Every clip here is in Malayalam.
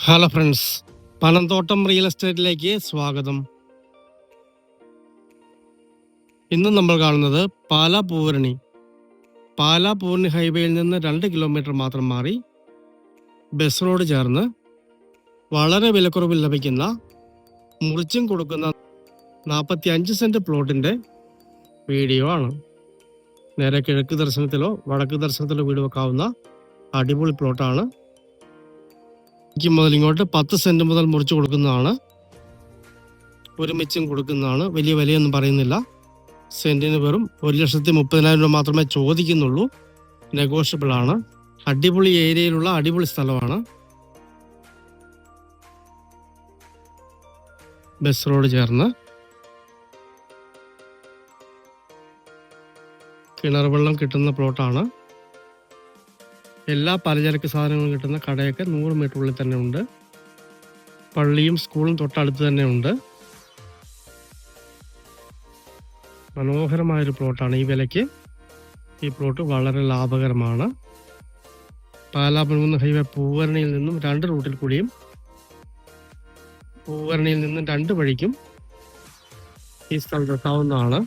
ഹലോ ഫ്രണ്ട്സ് പനന്തോട്ടം റിയൽ എസ്റ്റേറ്റിലേക്ക് സ്വാഗതം. ഇന്ന് നമ്മൾ കാണുന്നത് പാലാ പൂവരണി പാലാ പൂവരണി ഹൈവേയിൽ നിന്ന് രണ്ട് കിലോമീറ്റർ മാത്രം മാറി ബസ് റോഡ് ചേർന്ന് വളരെ വിലക്കുറവിൽ ലഭിക്കുന്ന മുറിച്ചും കൊടുക്കുന്ന നാൽപ്പത്തി അഞ്ച് സെന്റ് പ്ലോട്ടിന്റെ വീഡിയോ ആണ്. നേരെ കിഴക്ക് ദർശനത്തിലോ വടക്ക് ദർശനത്തിലോ വീട് വെക്കാവുന്ന അടിപൊളി പ്ലോട്ടാണ് മുതൽ ഇങ്ങോട്ട് പത്ത് സെന്റ് മുതൽ മുറിച്ച് കൊടുക്കുന്നതാണ്. ഒരുമിച്ചും കൊടുക്കുന്നതാണ്. വലിയ വിലയൊന്നും പറയുന്നില്ല. സെന്റിന് വെറും ഒരു ലക്ഷത്തി മുപ്പതിനായിരം രൂപ മാത്രമേ ചോദിക്കുന്നുള്ളൂ. നെഗോഷ്യബിൾ ആണ്. അടിപൊളി ഏരിയയിലുള്ള അടിപൊളി സ്ഥലമാണ്. ബസ് റോഡ് ചേർന്ന്. കിണർ വെള്ളം കിട്ടുന്ന പ്ലോട്ടാണ് എല്ലാ പലചരക്ക് സാധനങ്ങളും കിട്ടുന്ന കടയൊക്കെ നൂറ് മീറ്റർ ഉള്ളിൽ തന്നെ ഉണ്ട്. പള്ളിയും സ്കൂളും തൊട്ടടുത്ത് തന്നെ ഉണ്ട്. മനോഹരമായൊരു പ്ലോട്ടാണ് ഈ വിലയ്ക്ക്. ഈ പ്ലോട്ട് വളരെ ലാഭകരമാണ്. പാലാപുരമുന്ന ഹൈവേ പൂവരണിയിൽ നിന്നും രണ്ട് റൂട്ടിൽ കൂടിയും പൂവരണിയിൽ നിന്നും രണ്ട് വഴിക്കും ഈ സ്ഥലത്തെത്താവുന്നതാണ്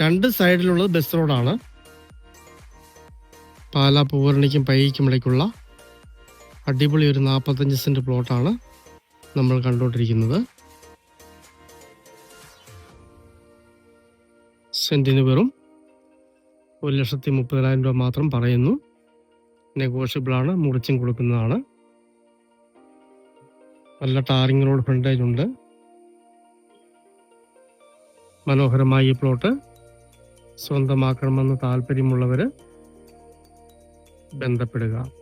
രണ്ട് സൈഡിലുള്ളത് ബസ് റോഡാണ് പാലാ പൂവരണിക്കും പൈക്കും ഇടയ്ക്കുള്ള അടിപൊളി ഒരു നാൽപ്പത്തഞ്ച് സെന്റ് പ്ലോട്ടാണ് നമ്മൾ കണ്ടുകൊണ്ടിരിക്കുന്നത്. സെന്റിന് വെറും ഒരു ലക്ഷത്തി മുപ്പതിനായിരം രൂപ മാത്രം പറയുന്നു. നെഗോഷ്യബിൾ ആണ് മുറിച്ചും കൊടുക്കുന്നതാണ്. നല്ല ടാറിംഗ് റോഡ് ഫ്രണ്ടേജ് ഉണ്ട്. മനോഹരമായ ഈ പ്ലോട്ട് സ്വന്തമാക്കണമെന്ന് താല്പര്യമുള്ളവർ ബന്ധപ്പെടുക.